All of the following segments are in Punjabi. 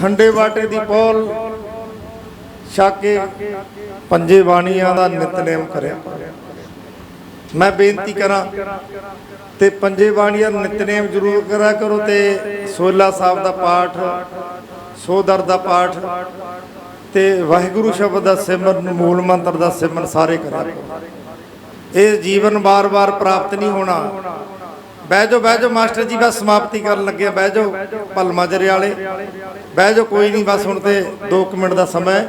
ਖੰਡੇ ਬਾਟੇ ਦੀ ਪੌਲ ਛਕ ਕੇ ਪੰਜੇ ਬਾਣੀਆਂ ਦਾ ਨਿਤਨੇਮ ਕਰਿਆ। ਮੈਂ ਬੇਨਤੀ ਕਰਾਂ ਤੇ ਪੰਜੇ ਬਾਣੀਆਂ ਦਾ ਨਿਤਨੇਮ ਜ਼ਰੂਰ ਕਰਿਆ ਕਰੋ ਤੇ ਸੋਲਾ ਸਾਹਿਬ ਦਾ ਪਾਠ, ਸੋਦਰ ਦਾ ਪਾਠ ਤੇ ਵਾਹਿਗੁਰੂ ਸ਼ਬਦ ਦਾ ਸਿਮਰਨ, ਮੂਲ ਮੰਤਰ ਦਾ ਸਿਮਰਨ ਸਾਰੇ ਕਰਿਆ ਕਰੋ। ਇਹ ਜੀਵਨ ਬਾਰ-ਬਾਰ ਪ੍ਰਾਪਤ ਨਹੀਂ ਹੋਣਾ। ਬਹਿ ਜਾਓ ਬਹਿ ਜਾਓ, ਮਾਸਟਰ ਜੀ, ਬਸ ਸਮਾਪਤੀ ਕਰਨ ਲੱਗੇ ਬਹਿ ਜਾਓ ਭਲਮਾ ਜਰੇ ਵਾਲੇ। ਬਹਿ ਜਾਓ, ਕੋਈ ਨਹੀਂ, ਬਸ ਹੁਣ ਤੇ 2 ਮਿੰਟ ਦਾ ਸਮਾਂ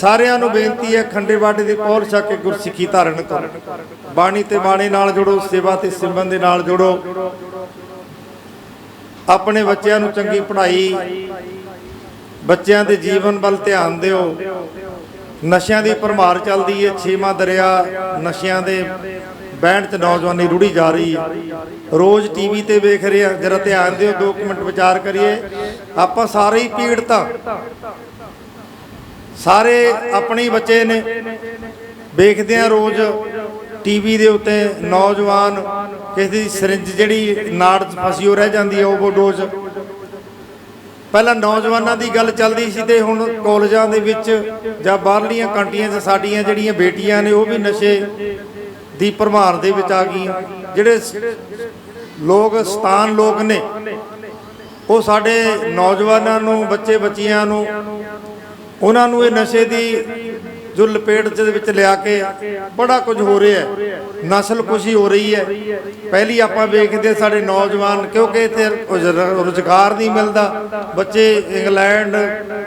ਸਾਰਿਆਂ ਨੂੰ ਬੇਨਤੀ ਹੈ, ਖੰਡੇ ਬਾਟੇ ਦੀ ਪੌਲ ਛਕ ਕੇ ਗੁਰਸਿੱਖੀ ਧਾਰਨ ਕਰੋ। ਬਾਣੀ ਤੇ ਬਾਣੀ ਨਾਲ ਜੁੜੋ, ਸੇਵਾ ਤੇ ਸਿਮਰਨ ਦੇ ਨਾਲ ਜੁੜੋ। ਆਪਣੇ ਬੱਚਿਆਂ ਨੂੰ ਚੰਗੀ ਪੜ੍ਹਾਈ, ਬੱਚਿਆਂ ਦੇ ਜੀਵਨ ਵੱਲ ਧਿਆਨ ਦਿਓ। ਨਸ਼ਿਆਂ ਦੀ ਭਰਮਾਰ ਚੱਲਦੀ ਹੈ, ਛੇਵਾਂ ਦਰਿਆ ਨਸ਼ਿਆਂ ਦੇ ਬਹਿਣ ਚ ਨੌਜਵਾਨੀ ਰੁੜੀ ਜਾ ਰਹੀ। ਹੈ ਰੋਜ਼ ਟੀਵੀ ਤੇ ਵੇਖ ਰਹੇ ਆ ਜਰਾ ਧਿਆਨ ਦਿਓ 2 ਮਿੰਟ ਵਿਚਾਰ ਕਰੀਏ। ਆਪਾਂ ਸਾਰੇ ਹੀ ਪੀੜਤ ਆ ਸਾਰੇ ਆਪਣੇ ਬੱਚੇ ਨੇ। ਵੇਖਦੇ ਆ ਰੋਜ਼ ਟੀਵੀ ਦੇ ਉੱਤੇ ਨੌਜਵਾਨ, ਕਿਸੇ ਦੀ ਸਿਰਿੰਜ ਜਿਹੜੀ ਨਾੜ 'ਚ ਫਸੀ ਹੋ ਰਹਿ ਜਾਂਦੀ ਹੈ, ਓਵਰਡੋਜ਼। ਪਹਿਲਾਂ ਨੌਜਵਾਨਾਂ ਦੀ ਗੱਲ ਚੱਲਦੀ ਸੀ ਤੇ ਹੁਣ ਕਾਲਜਾਂ ਦੇ ਵਿੱਚ ਜਾਂ ਬਾਹਰਲੀਆਂ ਕੰਟਰੀਆਂ 'ਚ ਸਾਡੀਆਂ ਜਿਹੜੀਆਂ ਬੇਟੀਆਂ ਨੇ, ਉਹ ਵੀ ਨਸ਼ੇ ਦੀ ਭਰਮਾਰ ਦੇ ਵਿੱਚ ਆ ਗਈ। ਜਿਹੜੇ ਲੋਕ ਸਤਾਨ ਲੋਕ ਨੇ, ਉਹ ਸਾਡੇ ਨੌਜਵਾਨਾਂ ਨੂੰ, ਬੱਚੇ ਬੱਚੀਆਂ ਨੂੰ, ਉਹਨਾਂ ਨੂੰ ਇਹ ਨਸ਼ੇ ਦੀ ਜੋ ਲਪੇਟ ਦੇ ਵਿੱਚ ਲਿਆ ਕੇ ਬੜਾ ਕੁਝ ਹੋ ਰਿਹਾ ਹੈ। ਨਸਲ ਕੁਸ਼ੀ ਹੋ ਰਹੀ ਹੈ। ਪਹਿਲੀ ਆਪਾਂ ਵੇਖਦੇ ਸਾਡੇ ਨੌਜਵਾਨ, ਕਿਉਂਕਿ ਇੱਥੇ ਰੋਜ਼ਗਾਰ ਨਹੀਂ ਮਿਲਦਾ। ਬੱਚੇ England,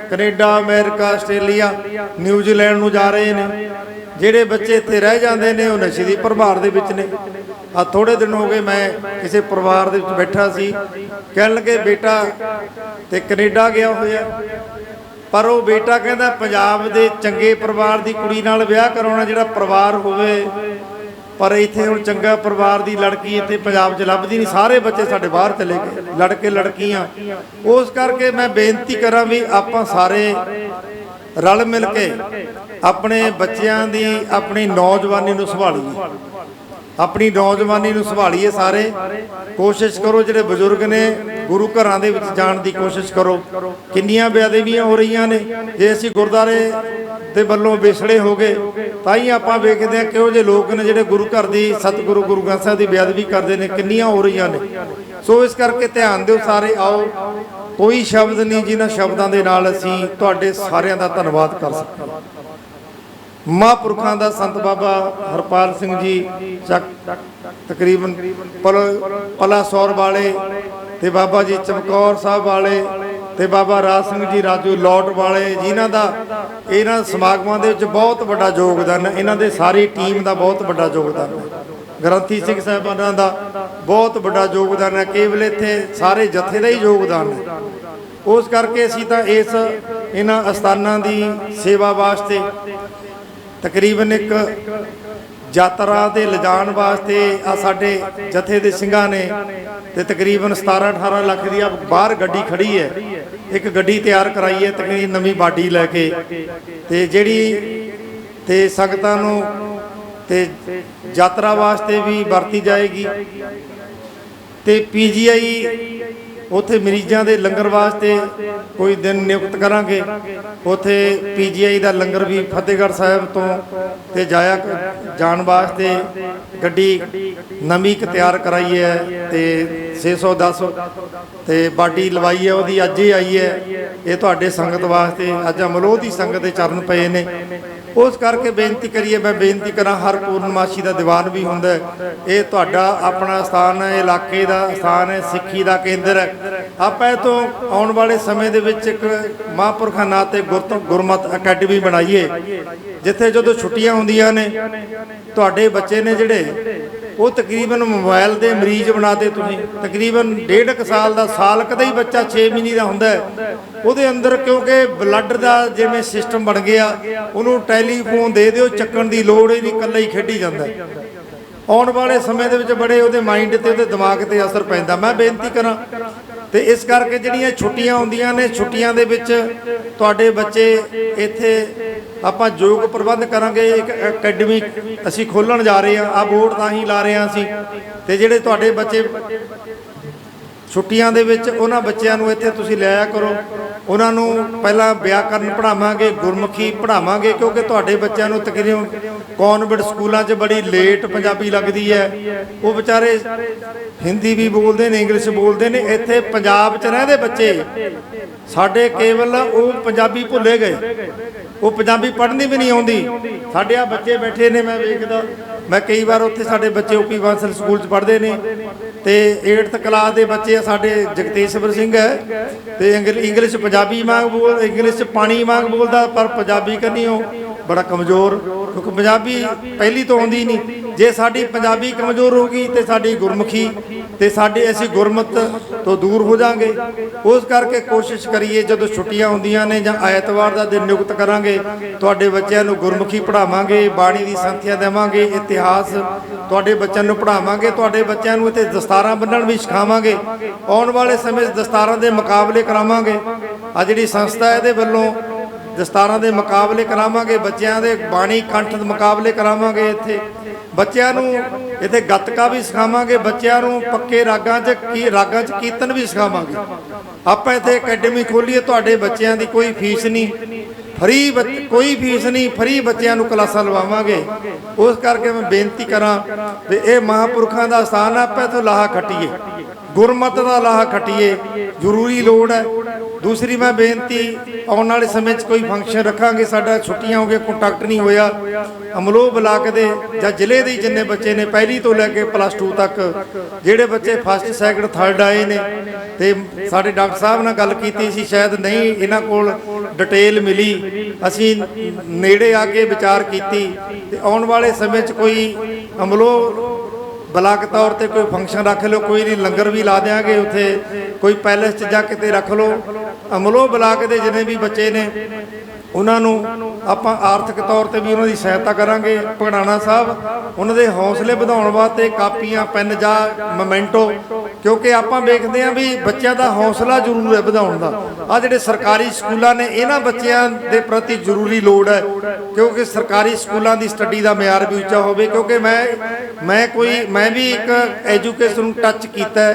Canada, America, Australia, New Zealand ਨੂੰ ਜਾ ਰਹੇ ਨੇ। ਜਿਹੜੇ ਬੱਚੇ ਇੱਥੇ ਰਹਿ ਜਾਂਦੇ ਨੇ, ਉਹ ਨਸ਼ੇ ਦੀ ਪ੍ਰਭਾਰ ਦੇ ਵਿੱਚ ਨੇ। ਆ ਥੋੜੇ ਦਿਨ ਹੋ ਗਏ ਮੈਂ ਕਿਸੇ ਪਰਿਵਾਰ ਦੇ ਵਿੱਚ ਬੈਠਾ ਸੀ। ਕਹਿਣ ਲੱਗੇ, ਬੇਟਾ, ਤੇ ਕੈਨੇਡਾ ਗਿਆ ਹੋਇਆ। ਪਰ ਉਹ ਬੇਟਾ ਕਹਿੰਦਾ, ਪੰਜਾਬ ਦੇ ਚੰਗੇ ਪਰਿਵਾਰ ਦੀ ਕੁੜੀ ਨਾਲ ਵਿਆਹ ਕਰਾਉਣਾ ਜਿਹੜਾ ਪਰਿਵਾਰ ਹੋਵੇ, ਪਰ ਇੱਥੇ ਹੁਣ ਚੰਗਾ ਪਰਿਵਾਰ ਦੀ ਲੜਕੀ ਇੱਥੇ ਪੰਜਾਬ 'ਚ ਲੱਭਦੀ ਨਹੀਂ। ਸਾਰੇ ਬੱਚੇ ਸਾਡੇ ਬਾਹਰ ਚਲੇ ਗਏ, ਲੜਕੇ, ਲੜਕੀਆਂ। ਉਸ ਕਰਕੇ ਮੈਂ ਬੇਨਤੀ ਕਰਾਂ ਵੀ ਆਪਾਂ ਸਾਰੇ ਰਲ ਮਿਲ ਕੇ ਆਪਣੇ ਬੱਚਿਆਂ ਦੀ ਆਪਣੀ ਨੌਜਵਾਨੀ ਨੂੰ ਸੰਭਾਲੀਏ। ਆਪਣੀ ਨੌਜਵਾਨੀ ਨੂੰ ਸੰਭਾਲੀਏ ਸਾਰੇ। ਕੋਸ਼ਿਸ਼ ਕਰੋ ਜਿਹੜੇ ਬਜ਼ੁਰਗ ਨੇ ਗੁਰੂ ਘਰਾਂ ਦੇ ਵਿੱਚ ਜਾਣ ਦੀ ਕੋਸ਼ਿਸ਼ ਕਰੋ। ਕਿੰਨੀਆਂ ਬੇਅਦਬੀਆਂ ਹੋ ਰਹੀਆਂ ਨੇ। ਜੇ ਅਸੀਂ ਗੁਰਦਾਰੇ ਦੇ ਵੱਲੋਂ ਵਿਛੜੇ ਹੋ ਗਏ, ਤਾਂ ਹੀ ਆਪਾਂ ਵੇਖਦੇ ਹਾਂ ਕਿਹੋ ਜਿਹੇ ਲੋਕ ਨੇ ਜਿਹੜੇ ਗੁਰੂ ਘਰ ਦੀ ਸਤਿਗੁਰੂ ਗੁਰੂ ਗ੍ਰੰਥ ਸਾਹਿਬ ਦੀ ਬੇਅਦਬੀ ਕਰਦੇ ਨੇ। ਕਿੰਨੀਆਂ ਹੋ ਰਹੀਆਂ ਨੇ। ਸੋ ਇਸ ਕਰਕੇ ਧਿਆਨ ਦਿਓ ਸਾਰੇ, ਆਓ। ਕੋਈ ਸ਼ਬਦ ਨਹੀਂ ਜਿਨ੍ਹਾਂ ਸ਼ਬਦਾਂ ਦੇ ਨਾਲ ਅਸੀਂ ਤੁਹਾਡੇ ਸਾਰਿਆਂ ਦਾ ਧੰਨਵਾਦ ਕਰ ਸਕਦੇ ਮਹਾਂਪੁਰਖਾਂ ਦਾ ਸੰਤ ਬਾਬਾ ਹਰਪਾਲ ਸਿੰਘ ਜੀ, ਚੱਕ ਤਕਰੀਬਨ ਪਲ- ਪਲਾਸੌਰ ਵਾਲੇ ਤੇ ਬਾਬਾ ਜੀ ਚਮਕੌਰ ਸਾਹਿਬ ਵਾਲੇ ਤੇ ਬਾਬਾ ਰਾਜ ਸਿੰਘ ਜੀ, ਰਾਜੂ ਲੋਟ ਵਾਲੇ, ਜਿਨ੍ਹਾਂ ਦਾ ਇਹਨਾਂ ਸਮਾਗਮਾਂ ਦੇ ਵਿੱਚ ਬਹੁਤ ਵੱਡਾ ਯੋਗਦਾਨ ਹੈ। ਇਹਨਾਂ ਦੇ ਸਾਰੀ ਟੀਮ ਦਾ ਬਹੁਤ ਵੱਡਾ ਯੋਗਦਾਨ ਹੈ। ਗ੍ਰੰਥੀ ਸਿੰਘ ਸਾਹਿਬਾਨਾਂ ਦਾ ਬਹੁਤ ਵੱਡਾ ਯੋਗਦਾਨ ਹੈ। ਕੇਵਲ ਇੱਥੇ ਸਾਰੇ ਜਥੇ ਦਾ ਹੀ ਯੋਗਦਾਨ ਹੈ। ਉਸ ਕਰਕੇ ਅਸੀਂ ਤਾਂ ਇਸ ਇਹਨਾਂ ਅਸਥਾਨਾਂ ਦੀ ਸੇਵਾ ਵਾਸਤੇ ਤਕਰੀਬਨ ਇੱਕ ਯਾਤਰਾ ਦੇ ਲਿਜਾਣ ਵਾਸਤੇ ਆ ਸਾਡੇ ਜਥੇ ਦੇ ਸਿੰਘਾਂ ਨੇ ਤੇ ਤਕਰੀਬਨ 17 18 ਲੱਖ ਦੀ ਆ ਬਾਹਰ ਗੱਡੀ ਖੜੀ ਹੈ। ਇੱਕ ਗੱਡੀ ਤਿਆਰ ਕਰਾਈ ਹੈ, ਤਕਰੀਬਨ ਨਵੀਂ ਬਾਡੀ ਲੈ ਕੇ। ਤੇ ਜਿਹੜੀ ਤੇ ਸੰਗਤਾਂ ਨੂੰ ਤੇ ਯਾਤਰਾ ਵਾਸਤੇ ਵੀ ਵਰਤੀ ਜਾਏਗੀ। ਤੇ ਪੀਜੀਆਈ ਉਥੇ ਮਰੀਜ਼ਾਂ ਦੇ ਲੰਗਰ ਵਾਸਤੇ ਕੋਈ ਦਿਨ ਨਿਯੁਕਤ ਕਰਾਂਗੇ। ਉਥੇ ਪੀਜੀਆਈ ਦਾ ਲੰਗਰ ਵੀ ਫਤਿਹਗੜ੍ਹ ਸਾਹਿਬ ਤੋਂ ਤੇ ਜਾਇਆ ਜਾਣ ਵਾਸਤੇ ਗੱਡੀ ਨਵੀਂ ਇੱਕ ਤਿਆਰ ਕਰਾਈ ਹੈ ਤੇ 610 ਤੇ ਬਾਡੀ ਲਵਾਈ ਹੈ, ਉਹਦੀ ਅੱਜ ਹੀ ਆਈ ਹੈ। ਇਹ ਤੁਹਾਡੇ ਸੰਗਤ ਵਾਸਤੇ ਅੱਜ ਅਮਲੋਹ ਦੀ ਸੰਗਤ ਦੇ ਚਰਨ ਪਏ ਨੇ। ਉਸ ਕਰਕੇ ਬੇਨਤੀ ਕਰੀਏ, ਮੈਂ ਬੇਨਤੀ ਕਰਾਂ, ਹਰ ਪੂਰਨਮਾਸ਼ੀ ਦਾ ਦੀਵਾਨ ਵੀ ਹੁੰਦਾ ਇਹ ਤੁਹਾਡਾ ਆਪਣਾ ਸਥਾਨ ਹੈ, ਇਲਾਕੇ ਦਾ ਸਥਾਨ ਹੈ, ਸਿੱਖੀ ਦਾ ਕੇਂਦਰ ਹੈ। ਆਪਾਂ ਇਹ ਤੋਂ ਆਉਣ ਵਾਲੇ ਸਮੇਂ ਦੇ ਵਿੱਚ ਇੱਕ ਮਹਾਂਪੁਰਖਾਂ ਨਾਂ ਤੇ ਗੁਰਤ, ਗੁਰਮਤ ਅਕੈਡਮੀ ਬਣਾਈਏ। ਜਿੱਥੇ ਜਦੋਂ ਛੁੱਟੀਆਂ ਹੁੰਦੀਆਂ ਨੇ, ਤੁਹਾਡੇ ਬੱਚੇ ਨੇ ਜਿਹੜੇ ਉਹ ਤਕਰੀਬਨ ਮੋਬਾਈਲ ਦੇ ਮਰੀਜ਼ ਬਣਾਤੇ ਤੁਸੀਂ। ਤਕਰੀਬਨ ਡੇਢ ਕੁ ਸਾਲ ਦਾ, ਸਾਲ ਕਦੇ ਹੀ ਬੱਚਾ 6 ਮਹੀਨੇ ਦਾ ਹੁੰਦਾ ਉਹਦੇ ਅੰਦਰ ਕਿਉਂਕਿ ਬਲੱਡ ਦਾ ਜਿਵੇਂ ਸਿਸਟਮ ਬਣ ਗਿਆ, ਉਹਨੂੰ ਟੈਲੀਫੋਨ ਦੇ ਦਿਓ, ਚੱਕਣ ਦੀ ਲੋੜ ਹੀ ਨਹੀਂ, ਇਕੱਲਾ ਹੀ ਖੇਡੀ ਜਾਂਦਾ ਆਉਣ ਵਾਲੇ ਸਮੇਂ ਦੇ ਵਿੱਚ ਬੜੇ ਉਹਦੇ ਮਾਈਂਡ ਤੇ, ਉਹਦੇ ਦਿਮਾਗ ਤੇ ਅਸਰ ਪੈਂਦਾ। ਮੈਂ ਬੇਨਤੀ ਕਰਾਂ ਤੇ ਇਸ ਕਰਕੇ ਜਿਹੜੀਆਂ ਛੁੱਟੀਆਂ ਹੁੰਦੀਆਂ ਨੇ, ਛੁੱਟੀਆਂ ਦੇ ਵਿੱਚ ਤੁਹਾਡੇ ਬੱਚੇ ਇੱਥੇ ਆਪਾਂ ਯੋਗ ਪ੍ਰਬੰਧ ਕਰਾਂਗੇ, ਇੱਕ ਅਕੈਡਮੀ ਅਸੀਂ ਖੋਲਣ ਜਾ ਰਹੇ ਹਾਂ ਆ ਬੋਰਡ ਤਾਂ ਹੀ ਲਾ ਰਹੇ ਹਾਂ ਅਸੀਂ। ਤੇ ਜਿਹੜੇ ਤੁਹਾਡੇ ਬੱਚੇ ਛੁੱਟੀਆਂ ਦੇ ਵਿੱਚ ਉਹਨਾਂ ਬੱਚਿਆਂ ਨੂੰ ਇੱਥੇ ਤੁਸੀਂ ਲਿਆਇਆ ਕਰੋ। ਉਹਨਾਂ ਨੂੰ ਪਹਿਲਾਂ ਵਿਆਕਰਨ ਪੜ੍ਹਾਵਾਂਗੇ, ਗੁਰਮੁਖੀ ਪੜ੍ਹਾਵਾਂਗੇ, ਕਿਉਂਕਿ ਤੁਹਾਡੇ ਬੱਚਿਆਂ ਨੂੰ ਤਕਰੀਬਨ ਕਨਵੈਂਟ ਸਕੂਲਾਂ 'ਚ ਬੜੀ ਲੇਟ ਪੰਜਾਬੀ ਲੱਗਦੀ ਹੈ। ਉਹ ਵਿਚਾਰੇ ਹਿੰਦੀ ਵੀ ਬੋਲਦੇ ਨੇ, ਇੰਗਲਿਸ਼ ਬੋਲਦੇ ਨੇ, ਇੱਥੇ ਪੰਜਾਬ 'ਚ ਰਹਿੰਦੇ ਬੱਚੇ। ਸਾਡੇ ਕੇਵਲ ਉਹ ਪੰਜਾਬੀ ਭੁੱਲੇ ਗਏ। ਉਹ ਪੰਜਾਬੀ ਪੜ੍ਹਨੀ ਵੀ ਨਹੀਂ ਆਉਂਦੀ। ਸਾਡੇ ਆ ਬੱਚੇ ਬੈਠੇ ਨੇ, ਮੈਂ ਵੇਖਦਾ। ਮੈਂ ਕਈ ਵਾਰ ਉੱਥੇ ਸਾਡੇ ਬੱਚੇ ਓਪੀ ਬਾਂਸਲ ਸਕੂਲ 'ਚ ਪੜ੍ਹਦੇ ਨੇ। ਤੇ 8th ਕਲਾਸ ਦੇ ਬੱਚੇ ਆ ਸਾਡੇ, ਜਗਤੇਸ਼ਵਰ ਸਿੰਘ ਹੈ। ਤੇ ਇੰਗਲ- ਇੰਗਲਿਸ਼ ਪੰਜਾਬੀ ਵਾਂਗ ਬੋਲ, ਇੰਗਲਿਸ਼ 'ਚ ਪਾਣੀ ਵਾਂਗ ਬੋਲਦਾ, ਪਰ ਪੰਜਾਬੀ ਕਰਨੀ ਉਹ ਬੜਾ ਕਮਜ਼ੋਰ, ਕਿਉਂਕਿ ਪੰਜਾਬੀ ਪਹਿਲੀ ਤੋਂ ਆਉਂਦੀ ਨਹੀਂ। ਜੇ ਸਾਡੀ ਪੰਜਾਬੀ ਕਮਜ਼ੋਰ ਹੋਗੀ ਤੇ ਸਾਡੀ ਗੁਰਮੁਖੀ ਤੇ ਸਾਡੇ ਅਸੀਂ ਗੁਰਮਤ ਤੋਂ ਦੂਰ ਹੋ ਜਾਾਂਗੇ। ਉਸ ਕਰਕੇ ਕੋਸ਼ਿਸ਼ ਕਰੀਏ, ਜਦੋਂ ਛੁੱਟੀਆਂ ਹੁੰਦੀਆਂ ਨੇ ਜਾਂ ਐਤਵਾਰ ਦਾ ਦਿਨ ਨਿਯੁਕਤ ਕਰਾਂਗੇ, ਤੁਹਾਡੇ ਬੱਚਿਆਂ ਨੂੰ ਗੁਰਮੁਖੀ ਪੜ੍ਹਾਵਾਂਗੇ, ਬਾਣੀ ਦੀ ਸੰਥਿਆ ਦੇਵਾਂਗੇ, ਇਤਿਹਾਸ ਤੁਹਾਡੇ ਬੱਚਿਆਂ ਨੂੰ ਪੜ੍ਹਾਵਾਂਗੇ, ਤੁਹਾਡੇ ਬੱਚਿਆਂ ਨੂੰ ਇੱਥੇ ਦਸਤਾਰਾਂ ਬੰਨਣ ਵੀ ਸਿਖਾਵਾਂਗੇ। ਆਉਣ ਵਾਲੇ ਸਮੇਂ 'ਚ ਦਸਤਾਰਾਂ ਦੇ ਮੁਕਾਬਲੇ ਕਰਾਵਾਂਗੇ। ਆ ਜਿਹੜੀ ਸੰਸਥਾ ਇਹਦੇ ਵੱਲੋਂ ਦਸਤਾਰਾਂ ਦੇ ਮੁਕਾਬਲੇ ਕਰਾਵਾਂਗੇ, ਬੱਚਿਆਂ ਦੇ ਬਾਣੀ ਕੰਠ ਦੇ ਮੁਕਾਬਲੇ ਕਰਾਵਾਂਗੇ ਇੱਥੇ। ਬੱਚਿਆਂ ਨੂੰ ਇੱਥੇ ਗੱਤਕਾ ਵੀ ਸਿਖਾਵਾਂਗੇ, ਬੱਚਿਆਂ ਨੂੰ ਪੱਕੇ ਰਾਗਾਂ 'ਚ ਕੀ, ਰਾਗਾਂ 'ਚ ਕੀਰਤਨ ਵੀ ਸਿਖਾਵਾਂਗੇ। ਆਪਾਂ ਇੱਥੇ ਅਕੈਡਮੀ ਖੋਲੀਏ, ਤੁਹਾਡੇ ਬੱਚਿਆਂ ਦੀ ਕੋਈ ਫੀਸ ਨਹੀਂ। ਫਰੀ ਕੋਈ ਫੀਸ ਨਹੀਂ, ਫਰੀ ਬੱਚਿਆਂ ਨੂੰ ਕਲਾਸਾਂ ਲਵਾਵਾਂਗੇ। ਉਸ ਕਰਕੇ ਮੈਂ ਬੇਨਤੀ ਕਰਾਂ ਵੀ ਇਹ ਮਹਾਪੁਰਖਾਂ ਦਾ ਸਥਾਨ ਹੈ ਆਪਾਂ ਇੱਥੋਂ ਲਾਹਾ ਖੱਟੀਏ। ਗੁਰਮਤ ਦਾ ਲਾਹਾ ਖੱਟੀਏ, ਜ਼ਰੂਰੀ ਲੋੜ ਹੈ। ਦੂਸਰੀ ਮੈਂ ਬੇਨਤੀ, ਆਉਣ ਵਾਲੇ ਸਮੇਂ 'ਚ ਕੋਈ ਫੰਕਸ਼ਨ ਰੱਖਾਂਗੇ, ਸਾਡਾ ਛੁੱਟੀਆਂ ਹੋ ਗਈਆਂ ਕੰਟੈਕਟ ਨਹੀਂ ਹੋਇਆ। ਅਮਲੋਹ ਬਲਾਕ ਦੇ ਜਾਂ ਜ਼ਿਲ੍ਹੇ ਦੇ ਜਿੰਨੇ ਬੱਚੇ ਨੇ, ਪਹਿਲੀ ਤੋਂ ਲੈ ਕੇ ਪਲੱਸ 2 ਤੱਕ, ਜਿਹੜੇ ਬੱਚੇ ਫਸਟ ਸੈਕੰਡ ਥਰਡ ਆਏ ਨੇ, ਤੇ ਸਾਡੇ ਡਾਕਟਰ ਸਾਹਿਬ ਨਾਲ ਗੱਲ ਕੀਤੀ ਸੀ, ਸ਼ਾਇਦ ਨਹੀਂ ਇਹਨਾਂ ਕੋਲ ਡਿਟੇਲ ਮਿਲੀ। ਅਸੀਂ ਨੇੜੇ ਆ ਕੇ ਵਿਚਾਰ ਕੀਤੀ, ਤੇ ਆਉਣ ਵਾਲੇ ਸਮੇਂ 'ਚ ਕੋਈ ਅਮਲੋਹ ਬਲਾਕ ਤੌਰ ਤੇ ਕੋਈ ਫੰਕਸ਼ਨ ਰੱਖ ਲਓ, ਕੋਈ ਨਹੀਂ, ਲੰਗਰ ਵੀ ਲਾ ਦਿਆਂਗੇ ਉੱਥੇ, ਕੋਈ ਪੈਲੇਸ 'ਚ ਜਾ ਕਿਤੇ ਰੱਖ ਲਓ। ਅਮਲੋ ਬਲਾਕ ਦੇ ਜਿੰਨੇ ਵੀ ਬੱਚੇ ਨੇ, ਉਹਨਾਂ ਨੂੰ ਆਪਾਂ ਆਰਥਿਕ ਤੌਰ ਤੇ ਵੀ ਉਹਨਾਂ ਦੀ ਸਹਾਇਤਾ ਕਰਾਂਗੇ। ਭਗੜਾਣਾ ਸਾਹਿਬ, ਉਹਨਾਂ ਦੇ ਹੌਸਲੇ ਵਧਾਉਣ ਵਾਸਤੇ ਕਾਪੀਆਂ, ਪੈਨ ਜਾਂ ਮੋਮੈਂਟੋ ਕਿਉਂਕਿ ਆਪਾਂ ਵੇਖਦੇ ਆਂ ਵੀ ਬੱਚਿਆਂ ਦਾ ਹੌਸਲਾ ਜ਼ਰੂਰ ਹੈ ਵਧਾਉਣ ਦਾ। ਆ ਜਿਹੜੇ ਸਰਕਾਰੀ ਸਕੂਲਾਂ ਨੇ, ਇਹਨਾਂ ਬੱਚਿਆਂ ਦੇ ਪ੍ਰਤੀ ਜ਼ਰੂਰੀ ਲੋੜ ਹੈ। ਕਿਉਂਕਿ ਸਰਕਾਰੀ ਸਕੂਲਾਂ ਦੀ ਸਟੱਡੀ ਦਾ ਮਿਆਰ ਵੀ ਉੱਚਾ ਹੋਵੇ। ਕਿਉਂਕਿ ਮੈਂ ਮੈਂ ਕੋਈ, ਮੈਂ ਵੀ ਇੱਕ ਐਜੂਕੇਸ਼ਨ ਨੂੰ ਟੱਚ ਕੀਤਾ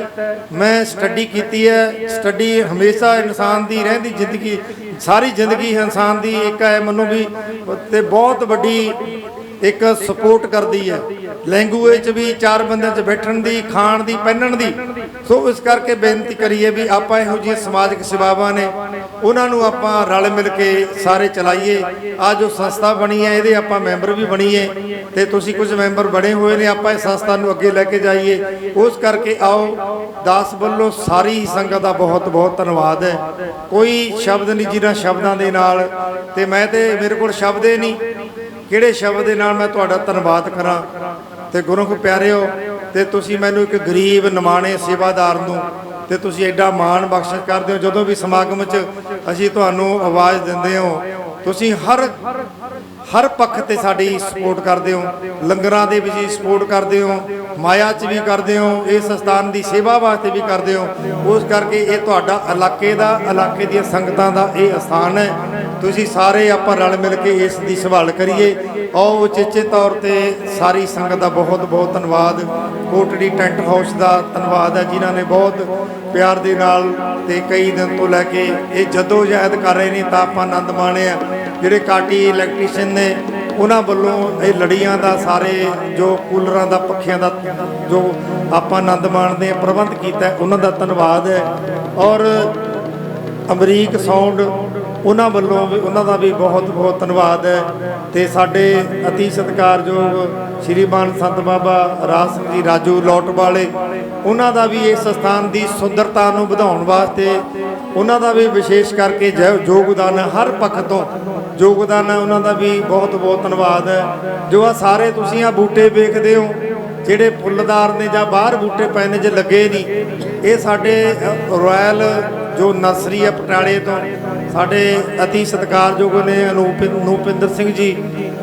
ਮੈਂ ਸਟੱਡੀ ਕੀਤੀ ਹੈ। ਸਟੱਡੀ ਹਮੇਸ਼ਾ ਇਨਸਾਨ ਦੀ ਰਹਿੰਦੀ ਜ਼ਿੰਦਗੀ, ਸਾਰੀ ਜ਼ਿੰਦਗੀ ਇਨਸਾਨ ਦੀ ਇੱਕ ਹੈ। ਮੈਨੂੰ ਵੀ ਤੇ ਬਹੁਤ ਵੱਡੀ ਇੱਕ ਸਪੋਰਟ ਕਰਦੀ ਹੈ। ਲੈਂਗੁਏਜ 'ਚ ਵੀ ਚਾਰ ਬੰਦਿਆਂ 'ਚ ਬੈਠਣ ਦੀ, ਖਾਣ ਦੀ, ਪਹਿਨਣ ਦੀ। ਸੋ ਇਸ ਕਰਕੇ ਬੇਨਤੀ ਕਰੀਏ ਵੀ ਆਪਾਂ ਇਹੋ ਜਿਹੀਆਂ ਸਮਾਜਿਕ ਸੇਵਾਵਾਂ ਨੇ, ਉਹਨਾਂ ਨੂੰ ਆਪਾਂ ਰਲ ਮਿਲ ਕੇ ਸਾਰੇ ਚਲਾਈਏ। ਆ ਜੋ ਸੰਸਥਾ ਬਣੀ ਹੈ, ਇਹਦੇ ਆਪਾਂ ਮੈਂਬਰ ਵੀ ਬਣੀਏ। ਤੇ ਤੁਸੀਂ ਕੁਝ ਮੈਂਬਰ ਬਣੇ ਹੋਏ ਨੇ, ਆਪਾਂ ਇਸ ਸੰਸਥਾ ਨੂੰ ਅੱਗੇ ਲੈ ਕੇ ਜਾਈਏ। ਉਸ ਕਰਕੇ ਆਓ, ਦਾਸ ਵੱਲੋਂ ਸਾਰੀ ਸੰਗਤ ਦਾ ਬਹੁਤ ਬਹੁਤ ਧੰਨਵਾਦ ਹੈ। ਕੋਈ ਸ਼ਬਦ ਨਹੀਂ ਜਿਹਨਾਂ ਸ਼ਬਦਾਂ ਦੇ ਨਾਲ। ਤੇ ਮੈਂ ਤੇ ਮੇਰੇ ਕੋਲ ਸ਼ਬਦ ਹੀ ਨਹੀਂ। ਕਿਹੜੇ ਸ਼ਬਦ ਦੇ ਨਾਲ ਮੈਂ ਤੁਹਾਡਾ ਧੰਨਵਾਦ ਕਰਾਂ? ਤੇ ਗੁਰੂ ਪਿਆਰਿਓ, ਤੇ ਤੁਸੀਂ ਮੈਨੂੰ ਇੱਕ ਗਰੀਬ, ਨਿਮਾਣੇ ਸੇਵਾਦਾਰ ਨੂੰ, ਤੇ ਤੁਸੀਂ ਐਡਾ ਮਾਣ ਬਖਸ਼ਿਸ਼ ਕਰਦੇ ਹੋ, ਜਦੋਂ ਵੀ ਸਮਾਗਮ 'ਚ ਅਸੀਂ ਤੁਹਾਨੂੰ ਆਵਾਜ਼ ਦਿੰਦੇ ਹੋ, ਤੁਸੀਂ ਹਰ ਹਰ ਪੱਖ ਤੇ ਸਾਡੀ ਸਪੋਰਟ ਕਰਦੇ ਹੋ, ਲੰਗਰਾਂ ਦੇ ਵਿੱਚ ਵੀ ਸਪੋਰਟ ਕਰਦੇ ਹੋ, ਮਾਇਆ 'ਚ ਵੀ ਕਰਦੇ ਹੋ, ਇਸ ਸਥਾਨ ਦੀ ਸੇਵਾ ਵਾਸਤੇ ਵੀ ਕਰਦੇ ਹੋ। ਉਸ ਕਰਕੇ ਇਹ ਤੁਹਾਡਾ ਇਲਾਕੇ ਦਾ, ਇਲਾਕੇ ਦੀਆਂ ਸੰਗਤਾਂ ਦਾ ਇਹ ਸਥਾਨ ਹੈ। ਤੁਸੀਂ ਸਾਰੇ ਆਪਾਂ ਰਲ ਮਿਲ ਕੇ ਇਸ ਦੀ ਸੰਭਾਲ ਕਰੀਏ। ਆਓ ਉਚੇਚੇ ਤੌਰ ਤੇ ਸਾਰੀ ਸੰਗਤ ਦਾ ਬਹੁਤ ਬਹੁਤ ਧੰਨਵਾਦ। ਕੋਟੜੀ ਟੈਂਟ ਹਾਊਸ ਦਾ ਧੰਨਵਾਦ ਹੈ ਜਿਨ੍ਹਾਂ ਨੇ ਬਹੁਤ ਪਿਆਰ ਦੇ ਨਾਲ ਤੇ ਕਈ ਦਿਨ ਤੋਂ ਲੈ ਕੇ ਇਹ ਜਦੋਂ ਜਹਿਦ ਕਰ ਰਹੇ ਨੇ ਤਾਂ ਆਪਾਂ ਆਨੰਦ ਮਾਣਿਆ ਜਿਹੜੇ ਕਾਟੀ ਇਲੈਕਟ੍ਰੀਸ਼ੀਅਨ ਨੇ, ਉਹਨਾਂ ਵੱਲੋਂ ਇਹ ਲੜੀਆਂ ਦਾ ਸਾਰੇ ਜੋ ਕੂਲਰਾਂ ਦਾ, ਪੱਖਿਆਂ ਦਾ ਜੋ ਆਪਾਂ ਆਨੰਦ ਮਾਣਦੇ ਆ ਪ੍ਰਬੰਧ ਕੀਤਾ ਉਹਨਾਂ ਦਾ ਧੰਨਵਾਦ ਹੈ। ਔਰ ਅਮਰੀਕ ਸਾਊਂਡ ਉਹਨਾਂ ਵੱਲੋਂ ਵੀ ਉਹਨਾਂ ਦਾ ਵੀ ਬਹੁਤ ਬਹੁਤ ਧੰਨਵਾਦ ਹੈ। ਤੇ ਸਾਡੇ ਅਤੀ ਸਤਿਕਾਰਯੋਗ ਸ਼੍ਰੀਮਾਨ ਸੰਤ ਬਾਬਾ ਰਾਜ ਸਿੰਘ ਜੀ ਰਾਜੂ ਲੋਟ ਵਾਲੇ ਉਹਨਾਂ ਦਾ ਵੀ ਇਸ ਸਥਾਨ ਦੀ ਸੁੰਦਰਤਾ ਨੂੰ ਵਧਾਉਣ ਵਾਸਤੇ ਉਹਨਾਂ ਦਾ ਵੀ ਵਿਸ਼ੇਸ਼ ਕਰਕੇ ਜੋ ਯੋਗਦਾਨ ਹੈ ਹਰ ਪੱਖ ਤੋਂ ਯੋਗਦਾਨ ਹੈ ਉਹਨਾਂ ਦਾ ਵੀ ਬਹੁਤ ਬਹੁਤ ਧੰਨਵਾਦ ਹੈ। ਜੋ ਆ ਸਾਰੇ ਤੁਸੀਂ ਆ ਬੂਟੇ ਵੇਖਦੇ ਹੋ ਜਿਹੜੇ ਫੁੱਲਦਾਰ ਨੇ ਜਾਂ ਬਾਹਰ ਬੂਟੇ ਪਏ ਨੇ ਜੇ ਲੱਗੇ ਨਹੀਂ ਇਹ ਸਾਡੇ ਅ, ਰਾਇਲ ਜੋ ਨਰਸਰੀ ਹੈ ਪਟਿਆਲੇ ਤੋਂ, ਸਾਡੇ ਅਤੀ ਸਤਿਕਾਰਯੋਗ ਨੇ ਅਨੂਪ ਅਨੂਪਿੰਦਰ ਸਿੰਘ ਜੀ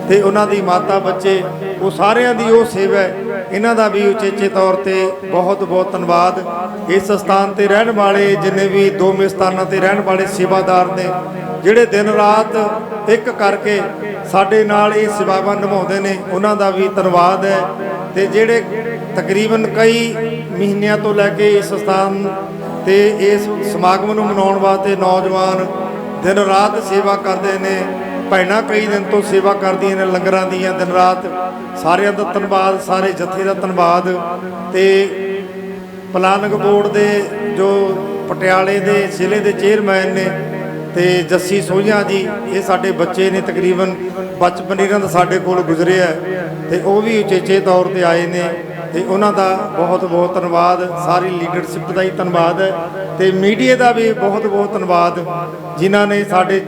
ਤੇ ਉਹਨਾਂ ਦੀ ਮਾਤਾ ਬੱਚੇ, ਉਹ ਸਾਰਿਆਂ ਦੀ ਉਹ ਸੇਵਾ ਹੈ। ਇਹਨਾਂ ਦਾ ਵੀ ਉਚੇਚੇ ਤੌਰ ਤੇ ਬਹੁਤ ਬਹੁਤ ਧੰਨਵਾਦ। ਇਸ ਸਥਾਨ ਤੇ ਰਹਿਣ ਵਾਲੇ ਜਿੰਨੇ ਵੀ ਦੋਵੇਂ ਸਥਾਨਾਂ ਤੇ ਰਹਿਣ ਵਾਲੇ ਸੇਵਾਦਾਰ ਨੇ, ਜਿਹੜੇ ਦਿਨ ਰਾਤ ਇੱਕ ਕਰਕੇ ਸਾਡੇ ਨਾਲ ਇਹ ਸੇਵਾਵਾਂ ਨਿਭਾਉਂਦੇ ਨੇ, ਉਹਨਾਂ ਦਾ ਵੀ ਧੰਨਵਾਦ ਹੈ। ਤੇ ਜਿਹੜੇ ਤਕਰੀਬਨ ਕਈ ਮਹੀਨਿਆਂ ਤੋਂ ਲੈ ਕੇ ਇਸ ਸਥਾਨ ਤੇ ਇਸ ਸਮਾਗਮ ਨੂੰ ਮਨਾਉਣ ਵਾਸਤੇ ਨੌਜਵਾਨ ਦਿਨ ਰਾਤ ਸੇਵਾ ਕਰਦੇ ਨੇ, ਭੈਣਾਂ ਕਈ ਦਿਨ ਤੋਂ ਸੇਵਾ ਕਰਦੀਆਂ ਨੇ, ਲੰਗਰਾਂ ਦੀਆਂ ਦਿਨ ਰਾਤ। ਸਾਰਿਆਂ ਦਾ ਧੰਨਵਾਦ, ਸਾਰੇ ਜਥੇ ਦਾ ਧੰਨਵਾਦ। ਤੇ ਪਲਾਨਿੰਗ ਬੋਰਡ ਦੇ ਜੋ ਪਟਿਆਲੇ ਦੇ ਜ਼ਿਲ੍ਹੇ ਦੇ ਚੇਅਰਮੈਨ ਨੇ ਤੇ ਜੱਸੀ ਸੋਹੀਆਂ ਜੀ, ਇਹ ਸਾਡੇ ਬੱਚੇ ਨੇ ਤਕਰੀਬਨ ਬਚਪਨ ਇਹਨਾਂ ਦਾ ਸਾਡੇ ਕੋਲ ਗੁਜ਼ਰਿਆ ਹੈ। ਤੇ ਉਹ ਵੀ ਉਚੇਚੇ ਤੌਰ ਤੇ ਆਏ ਨੇ। ਤੇ ਉਹਨਾਂ ਦਾ ਬਹੁਤ ਬਹੁਤ ਧੰਨਵਾਦ। ਸਾਰੀ ਲੀਡਰਸ਼ਿਪ ਦਾ ਹੀ ਧੰਨਵਾਦ ਹੈ ਤੇ ਮੀਡੀਆ ਦਾ ਵੀ ਬਹੁਤ ਬਹੁਤ ਧੰਨਵਾਦ। ਜਿਨ੍ਹਾਂ ਨੇ ਸਾਡੇ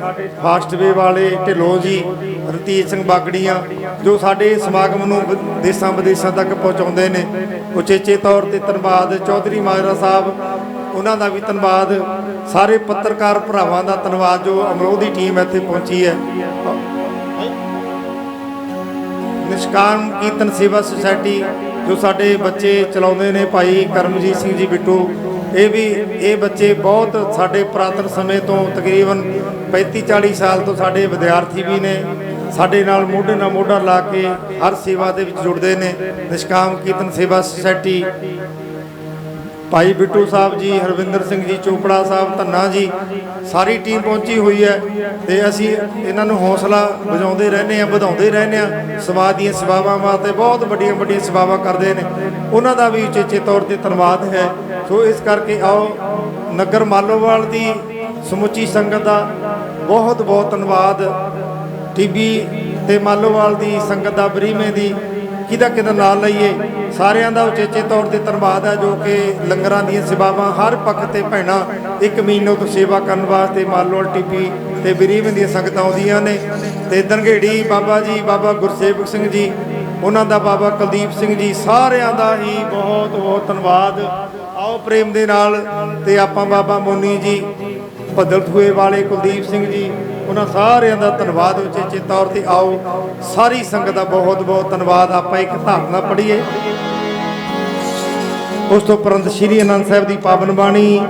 ਫਾਸਟਵੇ ਵਾਲੇ ਢਿੱਲੋਂ ਜੀ, ਰਣਜੀਤ ਸਿੰਘ ਬਾਗੜੀਆਂ, ਜੋ ਸਾਡੇ ਸਮਾਗਮ ਨੂੰ ਦੇਸਾਂ ਵਿਦੇਸ਼ਾਂ ਤੱਕ ਪਹੁੰਚਾਉਂਦੇ ਨੇ, ਉਚੇਚੇ ਤੌਰ ਤੇ ਧੰਨਵਾਦ। ਚੌਧਰੀ ਮਾਜਰਾ ਸਾਹਿਬ, ਉਹਨਾਂ ਦਾ ਵੀ ਧੰਨਵਾਦ। ਸਾਰੇ ਪੱਤਰਕਾਰ ਭਰਾਵਾਂ ਦਾ ਧੰਨਵਾਦ, ਜੋ ਅਮਰੋਹ ਦੀ ਟੀਮ ਇੱਥੇ ਪਹੁੰਚੀ ਹੈ। ਨਿਸ਼ਕਾਮ ਕੀਰਤਨ ਸੇਵਾ ਸੁਸਾਇਟੀ ਜੋ ਸਾਡੇ ਬੱਚੇ ਚਲਾਉਂਦੇ ਨੇ, ਭਾਈ ਕਰਮਜੀਤ ਸਿੰਘ ਜੀ ਬਿੱਟੂ, ਇਹ ਵੀ, ਇਹ ਬੱਚੇ ਬਹੁਤ ਸਾਡੇ ਪੁਰਾਤਨ ਸਮੇਂ ਤੋਂ ਤਕਰੀਬਨ 35 40 ਸਾਲ ਤੋਂ ਸਾਡੇ ਵਿਦਿਆਰਥੀ ਵੀ ਨੇ। ਸਾਡੇ ਨਾਲ ਮੋਢੇ ਨਾਲ ਮੋਢਾ ਲਾ ਕੇ ਹਰ ਸੇਵਾ ਦੇ ਵਿੱਚ ਜੁੜਦੇ ਨੇ। ਨਿਸ਼ਕਾਮ ਕੀਰਤਨ ਸੇਵਾ ਸੁਸਾਇਟੀ ਭਾਈ ਬਿੱਟੂ ਸਾਹਿਬ ਜੀ, ਹਰਵਿੰਦਰ ਸਿੰਘ ਜੀ, ਚੋਪੜਾ ਸਾਹਿਬ, ਧੰਨਾ ਜੀ, ਸਾਰੀ ਟੀਮ ਪਹੁੰਚੀ ਹੋਈ ਹੈ ਤੇ ਅਸੀਂ ਇਹਨਾਂ ਨੂੰ ਹੌਸਲਾ ਵਜਾਉਂਦੇ ਰਹਿੰਦੇ ਆ ਵਧਾਉਂਦੇ ਰਹਿੰਦੇ ਆ ਸਮਾਜ ਦੀਆਂ ਸੇਵਾਵਾਂ ਵਾਸਤੇ ਬਹੁਤ ਵੱਡੀਆਂ ਵੱਡੀਆਂ ਸੇਵਾਵਾਂ ਕਰਦੇ ਨੇ। ਉਹਨਾਂ ਦਾ ਵੀ ਉਚੇਚੇ ਤੌਰ ਤੇ ਧੰਨਵਾਦ ਹੈ। ਸੋ ਇਸ ਕਰਕੇ ਆਓ, ਨਗਰ ਮਾਲੋਵਾਲ ਦੀ ਸਮੁੱਚੀ ਸੰਗਤ ਦਾ ਬਹੁਤ ਬਹੁਤ ਧੰਨਵਾਦ। ਟੀਬੀ ਤੇ ਮਾਲੋਵਾਲ ਦੀ ਸੰਗਤ ਦਾ ਬਰੀਮੇ ਦੀ ਕਿਹਦਾ ਕਿਹਦਾ ਨਾਲ ਲਈਏ? ਸਾਰਿਆਂ ਦਾ ਉਚੇਚੇ ਤੌਰ ਤੇ ਧੰਨਵਾਦ ਹੈ ਜੋ ਕਿ ਲੰਗਰਾਂ ਦੀਆਂ ਸੇਵਾਵਾਂ ਹਰ ਪੱਖ ਤੇ ਭੈਣਾਂ ਇੱਕ ਮਹੀਨੇ ਤੋਂ ਸੇਵਾ ਕਰਨ ਵਾਸਤੇ ਮਾਲੋਵਾਲ ਟੀਪੀ ਤੇ ਬਰੀਮੇ ਦੀਆਂ ਸੰਗਤਾਂ ਆਉਂਦੀਆਂ ਨੇ। ਤੇ ਦੰਗੇੜੀ ਬਾਬਾ ਜੀ, ਬਾਬਾ ਗੁਰਸੇਵਕ ਸਿੰਘ ਜੀ, ਉਹਨਾਂ ਦਾ ਬਾਬਾ ਕੁਲਦੀਪ ਸਿੰਘ ਜੀ, ਸਾਰਿਆਂ ਦਾ ਹੀ ਬਹੁਤ ਬਹੁਤ ਧੰਨਵਾਦ। ਆਓ ਪ੍ਰੇਮ ਦੇ ਨਾਲ ਤੇ ਆਪਾਂ ਬਾਬਾ ਮੋਨੀ ਜੀ ਭੱਦਲ ਥੂਏ ਵਾਲੇ ਕੁਲਦੀਪ ਸਿੰਘ ਜੀ ਉਹਨਾਂ ਸਾਰਿਆਂ ਦਾ ਧੰਨਵਾਦ ਉਚੇਚੇ ਤੌਰ ਤੇ ਆਓ। ਸਾਰੀ ਸੰਗਤ ਦਾ ਬਹੁਤ ਬਹੁਤ ਧੰਨਵਾਦ। ਆਪਾਂ ਇੱਕ ਧਾਰਨਾ ਪੜ੍ਹੀਏ। ਉਸ ਤੋਂ ਉਪਰੰਤ ਸ੍ਰੀ ਅਨੰਦ ਸਾਹਿਬ ਦੀ ਪਾਵਨ ਬਾਣੀ।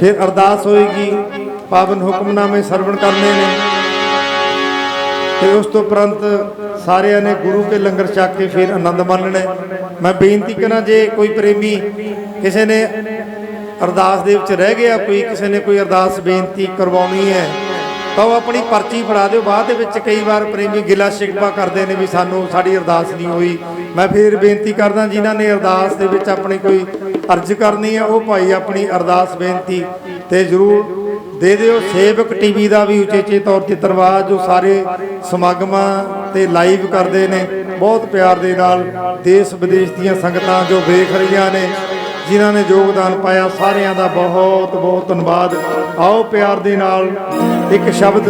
ਫਿਰ ਅਰਦਾਸ ਹੋਏਗੀ। ਪਾਵਨ ਹੁਕਮਨਾਮੇ ਸਰਵਣ ਕਰਨੇ ਨੇ। ਤੇ ਉਸ ਤੋਂ ਉਪਰੰਤ ਸਾਰਿਆਂ ਨੇ ਗੁਰੂ ਕੇ ਲੰਗਰ ਛਕ ਕੇ ਫਿਰ ਆਨੰਦ ਮਾਣਣਾ ਮੈਂ ਬੇਨਤੀ ਕਰਾਂ, ਜੇ ਕੋਈ ਪ੍ਰੇਮੀ ਕਿਸੇ ਨੇ ਅਰਦਾਸ ਦੇ ਵਿੱਚ ਰਹਿ ਗਿਆ, ਕੋਈ ਕਿਸੇ ਨੇ ਕੋਈ ਅਰਦਾਸ ਬੇਨਤੀ ਕਰਵਾਉਣੀ ਹੈ ਤਾਂ ਉਹ ਆਪਣੀ ਪਰਚੀ ਫੜਾ ਦਿਓ। ਬਾਅਦ ਦੇ ਵਿੱਚ ਕਈ ਵਾਰ ਪ੍ਰੇਮੀ ਗਿਲਾ ਸ਼ਿਕਵਾ ਕਰਦੇ ਨੇ ਵੀ ਸਾਨੂੰ ਸਾਡੀ ਅਰਦਾਸ ਨਹੀਂ ਹੋਈ। ਮੈਂ ਫਿਰ ਬੇਨਤੀ ਕਰਦਾ ਜਿਨ੍ਹਾਂ ਨੇ ਅਰਦਾਸ ਦੇ ਵਿੱਚ ਆਪਣੀ ਕੋਈ ਅਰਜ਼ ਕਰਨੀ ਹੈ, ਉਹ ਭਾਈ ਆਪਣੀ ਅਰਦਾਸ ਬੇਨਤੀ ਤੇ ਜ਼ਰੂਰ ਦੇ ਦਿਓ। ਸੇਵਕ ਟੀਵੀ ਦਾ ਵੀ ਉਚੇਚੇ ਤੌਰ ਤੇ ਧੰਨਵਾਦ, ਜੋ ਸਾਰੇ ਸਮਾਗਮਾਂ ਤੇ ਲਾਈਵ ਕਰਦੇ ਨੇ। ਬਹੁਤ ਪਿਆਰ ਦੇ ਨਾਲ ਦੇਸ਼ ਵਿਦੇਸ਼ ਦੀਆਂ ਸੰਗਤਾਂ ਜੋ ਵੇਖ ਰਹੀਆਂ ਨੇ। ਜਿਨ੍ਹਾਂ ਨੇ ਯੋਗਦਾਨ ਪਾਇਆ, ਸਾਰਿਆਂ ਦਾ ਬਹੁਤ ਬਹੁਤ ਧੰਨਵਾਦ। ਆਓ ਪਿਆਰ ਦੇ ਨਾਲ ਇੱਕ ਸ਼ਬਦ।